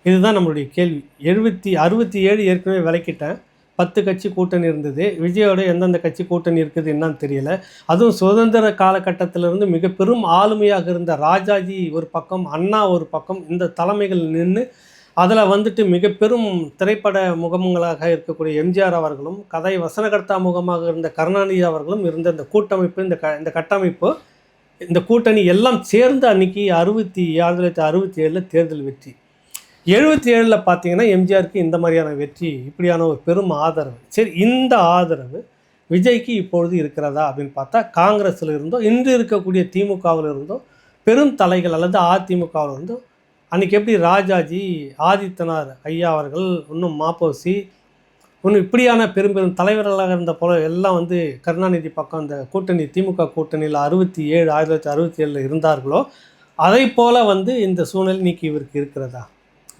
இதுதான் நம்மளுடைய கேள்வி. எழுபத்தி அறுபத்தி ஏழு ஏற்கனவே விளக்கிட்டேன். பத்து கட்சி கூட்டணி இருந்தது. விஜயோட எந்தெந்த கட்சி கூட்டணி இருக்குது என்னன்னு தெரியல. அதுவும் சுதந்திர காலகட்டத்திலிருந்து மிக பெரும் ஆளுமையாக இருந்த ராஜாஜி ஒரு பக்கம் அண்ணா ஒரு பக்கம் இந்த தலைமைகள் நின்று அதில் வந்துட்டு மிக பெரும் திரைப்பட முகங்களாக இருக்கக்கூடிய எம்ஜிஆர் அவர்களும் கதை வசனகர்த்தா முகமாக இருந்த கருணாநிதி அவர்களும் இருந்த இந்த கூட்டமைப்பு இந்த க இந்த கட்டமைப்பு இந்த கூட்டணி எல்லாம் சேர்ந்து அன்னைக்கு அறுபத்தி ஆயிரத்தி தொள்ளாயிரத்தி அறுபத்தி ஏழில் தேர்தல் வெற்றி. எழுபத்தி ஏழில் பார்த்தீங்கன்னா எம்ஜிஆருக்கு இந்த மாதிரியான வெற்றி இப்படியான ஒரு பெரும் ஆதரவு. சரி இந்த ஆதரவு விஜய்க்கு இப்பொழுது இருக்கிறதா அப்படின்னு பார்த்தா காங்கிரஸில் இருந்தோ இன்று இருக்கக்கூடிய திமுகவில் இருந்தோ பெரும் தலைகள் அல்லது அதிமுகவில் இருந்தோ அன்றைக்கி எப்படி ராஜாஜி ஆதித்தனார் ஐயா அவர்கள் இன்னும் மாப்போசி இன்னும் இப்படியான பெரும் பெரும் தலைவர்களாக இருந்த போல எல்லாம் வந்து கருணாநிதி பக்கம் அந்த கூட்டணி திமுக கூட்டணியில் அறுபத்தி ஏழு ஆயிரத்தி தொள்ளாயிரத்தி அறுபத்தி ஏழில் இருந்தார்களோ அதை போல் வந்து இந்த சூழ்நிலை இன்னைக்கு இவருக்கு இருக்கிறதா?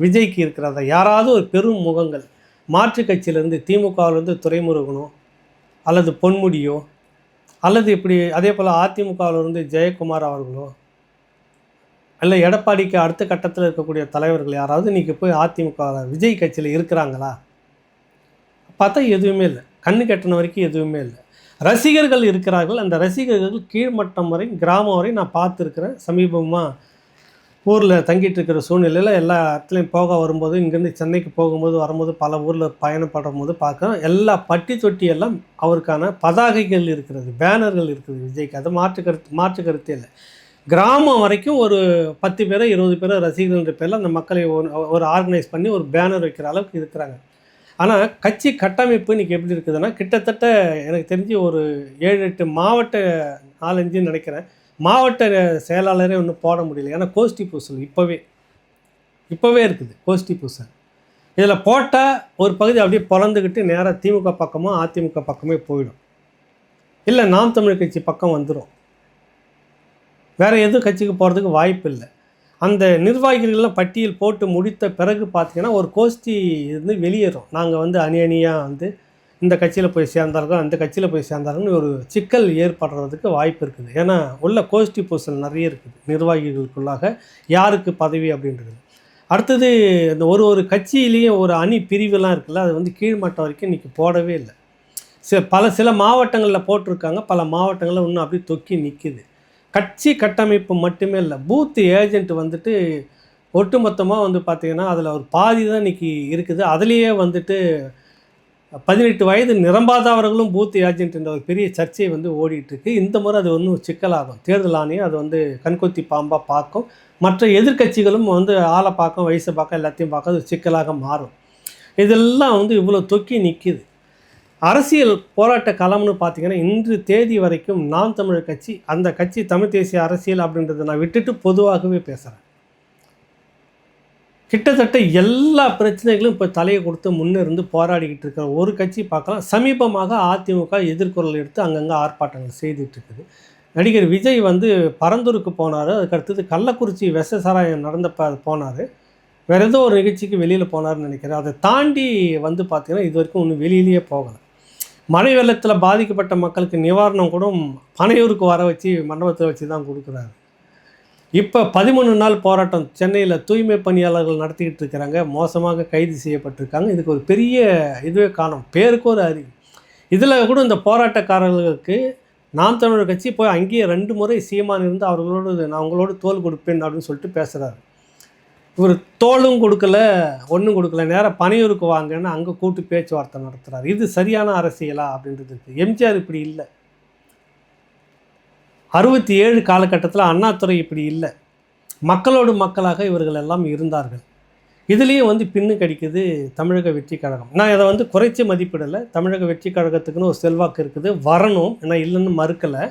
விஜய்க்கு இருக்கிறதா யாராவது ஒரு பெரும் முகங்கள் மாற்று கட்சியிலேருந்து திமுகவிலேருந்து துறைமுருகனோ அல்லது பொன்முடியோ அல்லது இப்படி அதே போல் அதிமுகவிலிருந்து ஜெயக்குமார் அவர்களோ இல்லை எடப்பாடிக்கு அடுத்த கட்டத்தில் இருக்கக்கூடிய தலைவர்கள் யாராவது இன்றைக்கி போய் அதிமுக விஜய் கட்சியில் இருக்கிறாங்களா? பார்த்தா எதுவுமே இல்லை. கண்ணு கட்டின வரைக்கும் எதுவுமே இல்லை. ரசிகர்கள் இருக்கிறார்கள். அந்த ரசிகர்கள் கீழ்மட்டம் வரை கிராமம் வரை நான் பார்த்துருக்குறேன். சமீபமாக ஊரில் தங்கிட்டு இருக்கிற சூழ்நிலையில் எல்லா இடத்துலையும் போக வரும்போது இங்கேருந்து சென்னைக்கு போகும்போது வரும்போது பல ஊரில் பயணப்படும் போது பார்க்குறோம். எல்லா பட்டி தொட்டி எல்லாம் அவருக்கான பதாகைகள் இருக்கிறது பேனர்கள் இருக்குது விஜய்க்கு. அது மாற்று கருத்து மாற்று கருத்தே இல்லை. கிராமம் வரைக்கும் ஒரு பத்து பேரோ இருபது பேரோ ரசிகர்கள்ன்ற பேரில் அந்த மக்களை ஒரு ஆர்கனைஸ் பண்ணி ஒரு பேனர் வைக்கிற அளவுக்கு இருக்கிறாங்க. ஆனால் கட்சி கட்டமைப்பு இன்றைக்கி எப்படி இருக்குதுன்னா கிட்டத்தட்ட எனக்கு தெரிஞ்சு ஒரு ஏழு எட்டு மாவட்ட நாலஞ்சுன்னு நினைக்கிறேன். மாவட்ட செயலாளரே ஒன்றும் போட முடியல. ஏன்னா கோஷ்டி பூசல் இப்போவே இப்போவே இருக்குது கோஷ்டி பூசல். இதில் போட்டால் ஒரு பகுதி அப்படியே பிறந்துக்கிட்டு நேராக திமுக பக்கமோ அதிமுக பக்கமே போயிடும். இல்லை நாம் தமிழ் கட்சி பக்கம் வந்துடும் வேறு எதுவும் கட்சிக்கு போகிறதுக்கு வாய்ப்பு இல்லை. அந்த நிர்வாகிகள்லாம் பட்டியல் போட்டு முடித்த பிறகு பார்த்திங்கன்னா ஒரு கோஷ்டி இருந்து வெளியேறும். நாங்கள் வந்து அணி அணியாக வந்து இந்த கட்சியில் போய் சேர்ந்தார்கள் அந்த கட்சியில் போய் சேர்ந்தார்கள்னு ஒரு சிக்கல் ஏற்படுறதுக்கு வாய்ப்பு இருக்குது. ஏன்னா உள்ள கோஷ்டி பூசல் நிறைய இருக்குது. நிர்வாகிகளுக்குள்ளாக யாருக்கு பதவி அப்படின்றது. அடுத்தது இந்த ஒரு ஒரு கட்சியிலேயும் ஒரு அணி பிரிவுலாம் இருக்குல்ல அது வந்து கீழ்மட்டம் வரைக்கும் இன்றைக்கி போடவே இல்லை. சில பல சில மாவட்டங்களில் போட்டிருக்காங்க. பல மாவட்டங்களில் இன்னும் அப்படியே தொக்கி நிற்கிது கட்சி கட்டமைப்பு மட்டுமே இல்லை. பூத் ஏஜென்ட் வந்துட்டு ஒட்டுமொத்தமாக வந்து பார்த்திங்கன்னா அதில் ஒரு பாதி தான் இன்றைக்கி இருக்குது. அதுலேயே வந்துட்டு பதினெட்டு வயது நிரம்பாதவர்களும் பூத் ஏஜென்ட் என்ற ஒரு பெரிய சர்ச்சை வந்து ஓடிட்டு இருக்கு இந்த முறை அது ஒன்றும் சிக்கலாகும். தேர்தல் ஆணையம் அது வந்து கண்கொத்தி பாம்பாக பார்க்கும். மற்ற எதிர்க்கட்சிகளும் வந்து ஆளை பார்க்கும் வயசை பார்க்க எல்லாத்தையும் பார்க்க அது சிக்கலாக மாறும். இதெல்லாம் வந்து இவ்வளோ தொக்கி நிற்கிது அரசியல் போராட்ட களம்னு பார்த்தீங்கன்னா இன்று தேதி வரைக்கும் நாம் தமிழர் கட்சி அந்த கட்சி தமிழ் தேசிய அரசியல் அப்படின்றத நான் விட்டுட்டு பொதுவாகவே பேசுகிறேன் கிட்டத்தட்ட எல்லா பிரச்சனைகளும் இப்போ தலையை கொடுத்து முன்னே இருந்து போராடிக்கிட்டு இருக்கிற ஒரு கட்சி பார்க்கலாம். சமீபமாக அதிமுக எதிர்குரல் எடுத்து அங்கங்கே ஆர்ப்பாட்டங்கள் செய்துட்டு இருக்குது நடிகர் விஜய் வந்து பரந்தூருக்கு போனார். அதுக்கு அடுத்தது கள்ளக்குறிச்சி விஷ சாராயம் நடந்தப்ப அது போனார். வேறு ஏதோ ஒரு நிகழ்ச்சிக்கு வெளியில் போனார்னு நினைக்கிறேன். அதை தாண்டி வந்து பார்த்திங்கன்னா இது வரைக்கும் ஒன்றும் வெளியிலேயே போகலை. மழை வெள்ளத்தில் பாதிக்கப்பட்ட மக்களுக்கு நிவாரணம் கூட பனையூருக்கு வர வச்சு மண்டபத்தில் வச்சு தான் கொடுக்குறாரு. இப்போ பதிமூணு நாள் போராட்டம் சென்னையில் தூய்மை பணியாளர்கள் நடத்திக்கிட்டு இருக்கிறாங்க. மோசமாக கைது செய்யப்பட்டிருக்காங்க. இதுக்கு ஒரு பெரிய இதுவே காணும் பேருக்கு ஒரு அறிவு இதில் கூட இந்த போராட்டக்காரர்களுக்கு நாம் தமிழர் கட்சி போய் அங்கேயே ரெண்டு முறை சீமான் இருந்து அவர்களோடு நான் அவங்களோடு தோல் கொடுப்பேன் அப்படின்னு சொல்லிட்டு பேசுகிறாரு இவர் தோலும் கொடுக்கல ஒன்றும் கொடுக்கல. நேராக பனையூருக்கு வாங்கன்னு அங்கே கூட்டு பேச்சுவார்த்தை நடத்துகிறார் இது சரியான அரசியலா அப்படின்றது இருக்குது எம்ஜிஆர் இப்படி இல்லை. அறுபத்தி ஏழு காலகட்டத்தில் அண்ணாதுரை இப்படி இல்லை. மக்களோடு மக்களாக இவர்கள் எல்லாம் இருந்தார்கள். இதுலேயும் வந்து பின்னு கடிக்குது தமிழக வெற்றி கழகம். நான் இதை வந்து குறைச்சி மதிப்பிடலை. தமிழக வெற்றி கழகத்துக்குன்னு ஒரு செல்வாக்கு இருக்குது. வரணும். ஏன்னா இல்லைன்னு மறுக்கலை.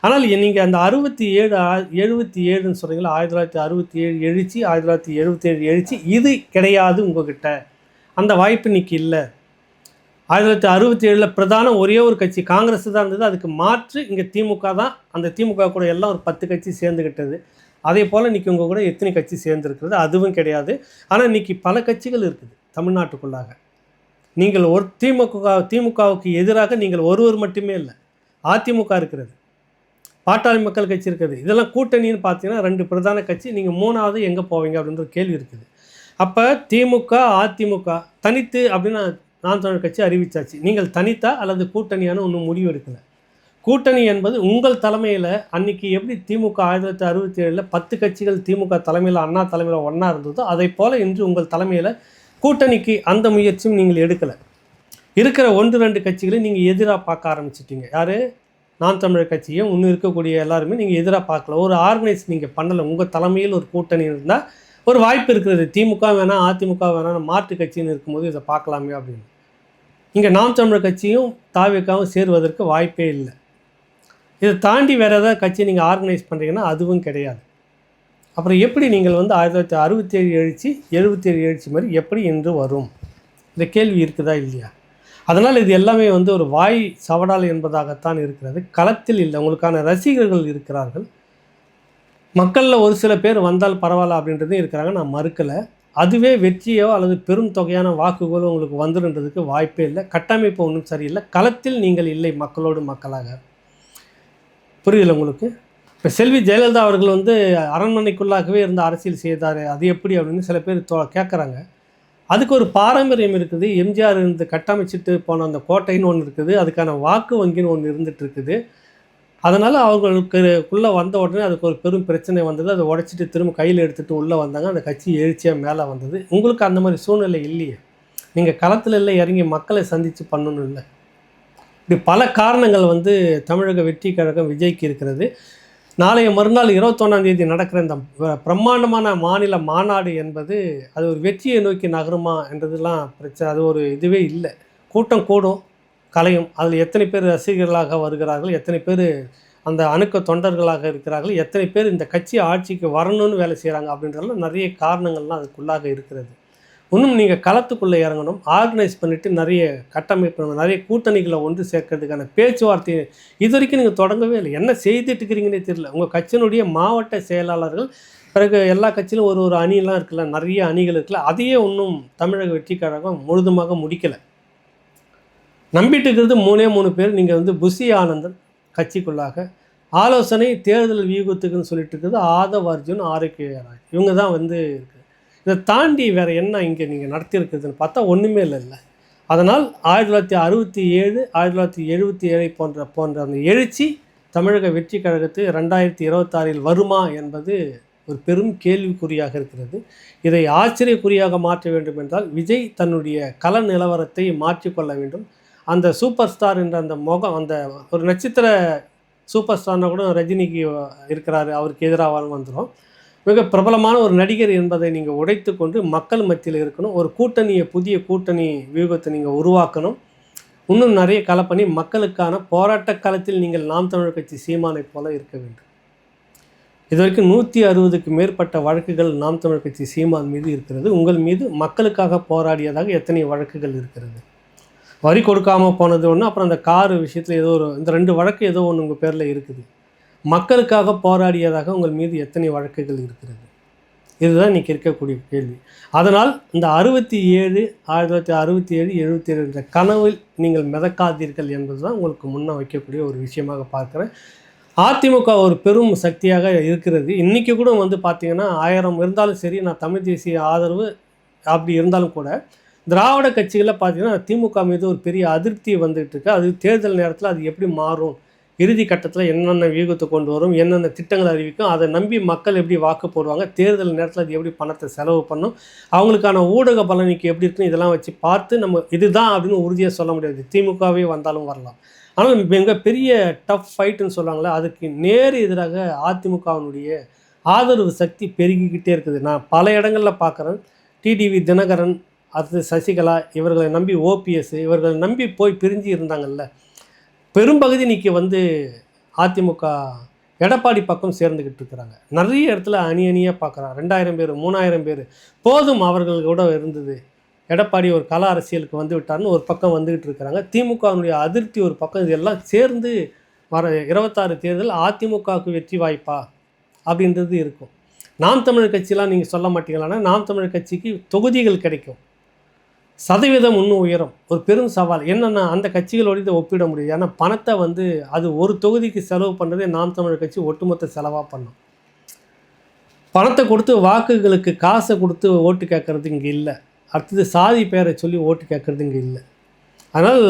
ஆனால் நீங்கள் அந்த அறுபத்தி ஏழு எழுபத்தி ஏழுன்னு சொல்கிறீங்களா ஆயிரத்தி தொள்ளாயிரத்தி அறுபத்தி ஏழு எழுச்சி ஆயிரத்தி தொள்ளாயிரத்தி எழுபத்தி ஏழு எழுச்சி இது கிடையாது உங்ககிட்ட. அந்த வாய்ப்பு இன்றைக்கி இல்லை. ஆயிரத்தி தொள்ளாயிரத்தி அறுபத்தி ஏழில் பிரதான ஒரே ஒரு கட்சி காங்கிரஸ் தான் இருந்தது. அதுக்கு மாற்று இங்கே திமுக தான். அந்த திமுக கூட எல்லாம் ஒரு பத்து கட்சி சேர்ந்துக்கிட்டது அதே போல் இன்றைக்கி உங்கள் கூட எத்தனை கட்சி சேர்ந்துருக்கிறது அதுவும் கிடையாது. ஆனால் இன்றைக்கி பல கட்சிகள் இருக்குது தமிழ்நாட்டுக்குள்ளாக. நீங்கள் ஒரு திமுக திமுகவுக்கு எதிராக நீங்கள் ஒருவர் மட்டுமே இல்லை அதிமுக இருக்கிறது பாட்டாளி மக்கள் கட்சி இருக்குது இதெல்லாம் கூட்டணின்னு பார்த்தீங்கன்னா ரெண்டு பிரதான கட்சி. நீங்கள் மூணாவது எங்கே போவீங்க அப்படின்ற ஒரு கேள்வி இருக்குது. அப்போ திமுக அதிமுக தனித்து அப்படின்னு நான் தமிழ் கட்சி அறிவிச்சாச்சு. நீங்கள் தனித்தா அல்லது கூட்டணியான ஒன்றும் முடிவு எடுக்கலை. கூட்டணி என்பது உங்கள் தலைமையில் அன்னைக்கு எப்படி திமுக ஆயிரத்தி தொள்ளாயிரத்தி அறுபத்தி ஏழில் பத்து கட்சிகள் திமுக தலைமையில் அண்ணா தலைமையில் ஒன்றா இருந்ததோ அதை போல் இன்று உங்கள் தலைமையில் கூட்டணிக்கு அந்த முயற்சியும் நீங்கள் எடுக்கலை. இருக்கிற ஒன்று ரெண்டு கட்சிகளை நீங்கள் எதிராக பார்க்க ஆரம்பிச்சிட்டீங்க. யார்? நான் தமிழர் கட்சியும் இன்னும் இருக்கக்கூடிய எல்லாருமே நீங்கள் எதிராக பார்க்கல. ஒரு ஆர்கனைஸ் நீங்கள் பண்ணலை. உங்கள் தலைமையில் ஒரு கூட்டணி இருந்தால் ஒரு வாய்ப்பு இருக்கிறது. திமுக வேணாம் அதிமுக வேணாம் மாற்று கட்சின்னு இருக்கும்போது இதை பார்க்கலாமே அப்படின்னு. இங்கே நாம் தமிழர் கட்சியும் தாவிக்காவும் சேருவதற்கு வாய்ப்பே இல்லை. இதை தாண்டி வேறு ஏதாவது கட்சி நீங்கள் ஆர்கனைஸ் பண்ணுறீங்கன்னா அதுவும் கிடையாது. அப்புறம் எப்படி நீங்கள் வந்து ஆயிரத்தி தொள்ளாயிரத்தி அறுபத்தேழு எழுச்சி எழுபத்தேழு எழுச்சி மாதிரி எப்படி இன்று வரும்? இந்த கேள்வி இருக்குதா இல்லையா? அதனால் இது எல்லாமே வந்து ஒரு வாய் சவடால் என்பதாகத்தான் இருக்கிறது. களத்தில் இல்லை உங்களுக்கான ரசிகர்கள் இருக்கிறார்கள். மக்களில் ஒரு சில பேர் வந்தால் பரவாயில்ல அப்படின்றதும் இருக்கிறாங்க. நான் மறுக்கலை. அதுவே வெற்றியோ அல்லது பெரும் தொகையான வாக்குகளோ உங்களுக்கு வந்துடுன்றதுக்கு வாய்ப்பே இல்லை. கட்டமைப்பு ஒன்றும் சரியில்லை. களத்தில் நீங்கள் இல்லை மக்களோடு மக்களாக. புரியுதுல உங்களுக்கு? இப்போ செல்வி ஜெயலலிதா அவர்கள் வந்து அரண்மனைக்குள்ளாகவே இருந்து அரசியல் செய்தார். அது எப்படி அப்படின்னு சில பேர் தோ கேட்குறாங்க அதுக்கு ஒரு பாரம்பரியம் இருக்குது. எம்ஜிஆர் இருந்து கட்டமைச்சிட்டு போன அந்த கோட்டைன்னு ஒன்று இருக்குது. அதுக்கான வாக்கு வங்கின்னு ஒன்று இருந்துகிட்டு இருக்குது. அதனால் அவங்களுக்குள்ளே வந்த உடனே அதுக்கு ஒரு பெரும் பிரச்சனை வந்தது. அதை உடைச்சிட்டு திரும்ப கையில் எடுத்துகிட்டு உள்ளே வந்தாங்க. அந்த கட்சி எழுச்சியாக மேலே வந்தது. உங்களுக்கு அந்த மாதிரி சூழ்நிலை இல்லையே. நீங்கள் களத்தில் இல்லை இறங்கி மக்களை சந்தித்து பண்ணணும் இல்லை. இப்படி பல காரணங்கள் வந்து தமிழக வெற்றி கழகம் விஜய்க்கு இருக்கிறது. நாளைய மறுநாள் இருபத்தொன்னாம் தேதி நடக்கிற இந்த பிரம்மாண்டமான மாநில மாநாடு என்பது அது ஒரு வெற்றியை நோக்கி நகருமா என்றதுலாம் பிரச்சனை அது ஒரு இதுவே இல்லை. கூட்டம் கூடும். கலையும். அதில் எத்தனை பேர் ரசிகர்களாக வருகிறார்கள் எத்தனை பேர் அந்த அணுக்க தொண்டர்களாக இருக்கிறார்கள் எத்தனை பேர் இந்த கட்சி ஆட்சிக்கு வரணும்னு வேலை செய்கிறாங்க அப்படின்றதுல நிறைய காரணங்கள்லாம் அதுக்குள்ளாக இருக்கிறது. இன்னும் நீங்கள் களத்துக்குள்ளே இறங்கணும் ஆர்கனைஸ் பண்ணிவிட்டு நிறைய கட்டமைப்பு நிறைய கூட்டணிகளை ஒன்று சேர்க்கறதுக்கான பேச்சுவார்த்தை இது வரைக்கும் நீங்கள் தொடங்கவே இல்லை. என்ன செய்துட்டு இருக்கிறீங்கன்னே தெரியல. உங்கள் கட்சியினுடைய மாவட்ட செயலாளர்கள் பிறகு எல்லா கட்சியிலும் ஒரு ஒரு அணியெல்லாம் இருக்குல்ல நிறைய அணிகள் இருக்குல்ல அதையே இன்னும் தமிழக வெற்றி கழகம் முழுதுமாக முடிக்கலை. நம்பிட்டு இருக்கிறது மூணே மூணு பேர். நீங்கள் வந்து புஷி ஆனந்தன் கட்சிக்குள்ளாக ஆலோசனை தேர்தல் வியூகத்துக்குன்னு சொல்லிட்டு இருக்கிறது ஆதவ அர்ஜுன் ஆரோக்கியராஜ் இவங்க தான் வந்து இருக்குது இதை தாண்டி வேறு என்ன இங்கே நீங்கள் நடத்தியிருக்குதுன்னு பார்த்தா ஒன்றுமே இல்லை இல்லை. அதனால் ஆயிரத்தி தொள்ளாயிரத்தி அறுபத்தி ஏழு ஆயிரத்தி தொள்ளாயிரத்தி எழுபத்தி ஏழை போன்ற போன்ற அந்த எழுச்சி தமிழக வெற்றி கழகத்து ரெண்டாயிரத்தி இருபத்தாறில் வருமா என்பது ஒரு பெரும் கேள்விக்குறியாக இருக்கிறது. இதை ஆச்சரியக்குறியாக மாற்ற வேண்டும் என்றால் விஜய் தன்னுடைய கல நிலவரத்தை மாற்றிக்கொள்ள வேண்டும். அந்த சூப்பர் ஸ்டார் என்ற அந்த முகம் அந்த ஒரு நட்சத்திர சூப்பர் ஸ்டார்னா கூட ரஜினிக்கு இருக்கிறாரு. அவருக்கு எதிராக வந்துடும் மிக பிரபலமான ஒரு நடிகர் என்பதை நீங்கள் உடைத்து கொண்டு மக்கள் மத்தியில் இருக்கணும். ஒரு கூட்டணியை புதிய கூட்டணி வியூகத்தை நீங்கள் உருவாக்கணும். இன்னும் நிறைய கலை பண்ணி மக்களுக்கான போராட்ட காலத்தில் நீங்கள் நாம் தமிழர் கட்சி சீமானை போல இருக்க வேண்டும். இது வரைக்கும் நூற்றி அறுபதுக்கு மேற்பட்ட வழக்குகள் நாம் தமிழர் கட்சி சீமான் மீது இருக்கிறது. உங்கள் மீது மக்களுக்காக போராடியதாக எத்தனை வழக்குகள் இருக்கிறது? வரி கொடுக்காமல் போனது ஒன்று அப்புறம் அந்த காரு விஷயத்தில் ஏதோ ஒரு இந்த ரெண்டு வழக்கு ஏதோ ஒன்று உங்கள் பேரில் இருக்குது. மக்களுக்காக போராடியதாக உங்கள் மீது எத்தனை வழக்குகள் இருக்கிறது? இதுதான் இன்றைக்கி இருக்கக்கூடிய கேள்வி. அதனால் இந்த அறுபத்தி ஏழு ஆயிரத்தி தொள்ளாயிரத்தி அறுபத்தி ஏழு எழுபத்தி ஏழு என்ற கனவில் நீங்கள் மிதக்காதீர்கள் என்பது தான் உங்களுக்கு முன்னே வைக்கக்கூடிய ஒரு விஷயமாக பார்க்குறேன். அதிமுக ஒரு பெரும் சக்தியாக இருக்கிறது. இன்றைக்கி கூட வந்து பார்த்திங்கன்னா ஆயிரம் இருந்தாலும் சரி நான் தமிழ் தேசிய ஆதரவு அப்படி இருந்தாலும் கூட திராவிட கட்சிகளில் பார்த்தீங்கன்னா திமுக மீது ஒரு பெரிய அதிருப்தி வந்துகிட்டு இருக்கு. அது தேர்தல் நேரத்தில் அது எப்படி மாறும்? இறுதி கட்டத்தில் என்னென்ன வியூகத்தை கொண்டு வரும்? என்னென்ன திட்டங்கள் அறிவிக்கும்? அதை நம்பி மக்கள் எப்படி வாக்கு போடுவாங்க? தேர்தல் நேரத்தில் அது எப்படி பணத்தை செலவு பண்ணும்? அவங்களுக்கான ஊடக பலனிக்கு எப்படி இருக்குன்னு இதெல்லாம் வச்சு பார்த்து நம்ம இதுதான் அப்படின்னு உறுதியாக சொல்ல முடியாது. திமுகவே வந்தாலும் வரலாம். ஆனால் மிக பெரிய டஃப் ஃபைட்டுன்னு சொல்லுவாங்களே அதுக்கு நேர் எதிராக அதிமுகவினுடைய ஆதரவு சக்தி பெருகிக்கிட்டே இருக்குது. நான் பல இடங்களில் பார்க்குறேன் டிடிவி தினகரன் அடுத்து சசிகலா இவர்களை நம்பி ஓபிஎஸ் இவர்களை நம்பி போய் பிரிஞ்சு இருந்தாங்கல்ல. பெரும்பகுதி இன்றைக்கி வந்து அதிமுக எடப்பாடி பக்கம் சேர்ந்துக்கிட்டு இருக்கிறாங்க. நிறைய இடத்துல அணி அணியாக பார்க்குறாங்க ரெண்டாயிரம் பேர் மூணாயிரம் பேர். போதும் அவர்கள் கூட இருந்தது. எடப்பாடி ஒரு கல அரசியலுக்கு வந்து விட்டார்னு ஒரு பக்கம் வந்துக்கிட்டு இருக்கிறாங்க. திமுகவினுடைய அதிருப்தி ஒரு பக்கம். இதெல்லாம் சேர்ந்து வர இருபத்தாறு தேர்தல் அதிமுகவுக்கு வெற்றி வாய்ப்பா? அப்படின்றது இருக்கும். நாம் தமிழர் கட்சியெலாம் நீங்கள் சொல்ல மாட்டீங்களான்னா நாம் தமிழர் கட்சிக்கு தொகுதிகள் கிடைக்கும். சதவீதம் இன்னும் உயரும். ஒரு பெரும் சவால். என்னென்னா அந்த கட்சிகளோடு இதை ஒப்பிட முடியாது. ஏன்னா பணத்தை வந்து அது ஒரு தொகுதிக்கு செலவு பண்ணுறதே நாம் தமிழர் கட்சி ஒட்டுமொத்த செலவாக பண்ணும். பணத்தை கொடுத்து வாக்குகளுக்கு காசை கொடுத்து ஓட்டு கேட்குறது இங்கே இல்லை. அடுத்தது சாதி பேரை சொல்லி ஓட்டு கேட்குறது இங்கே இல்லை. அதனால்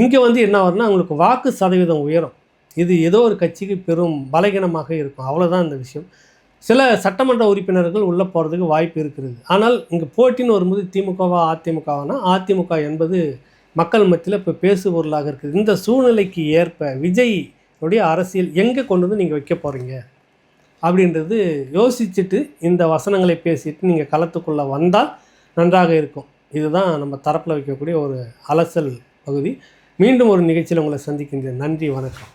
இங்கே வந்து என்ன வரும்னா அவங்களுக்கு வாக்கு சதவீதம் உயரும். இது ஏதோ ஒரு கட்சிக்கு பெரும் பலகீனமாக இருக்கும். அவ்வளோதான் இந்த விஷயம். சில சட்டமன்ற உறுப்பினர்கள் உள்ளே போகிறதுக்கு வாய்ப்பு இருக்கிறது ஆனால் இங்கே போட்டின்னு வரும்போது திமுகவா அதிமுகவானா? அதிமுக என்பது மக்கள் மத்தியில் இப்போ பேசு பொருளாக இருக்குது. இந்த சூழ்நிலைக்கு ஏற்ப விஜய் உடைய அரசியல் எங்கே கொண்டு வந்து நீங்கள் வைக்க போகிறீங்க அப்படின்றது யோசிச்சுட்டு இந்த வசனங்களை பேசிட்டு நீங்கள் களத்துக்குள்ளே வந்தால் நன்றாக இருக்கும். இதுதான் நம்ம தரப்பில் வைக்கக்கூடிய ஒரு அலசல் பகுதி. மீண்டும் ஒரு நிகழ்ச்சியில் உங்களை சந்திக்கின்றேன். நன்றி வணக்கம்.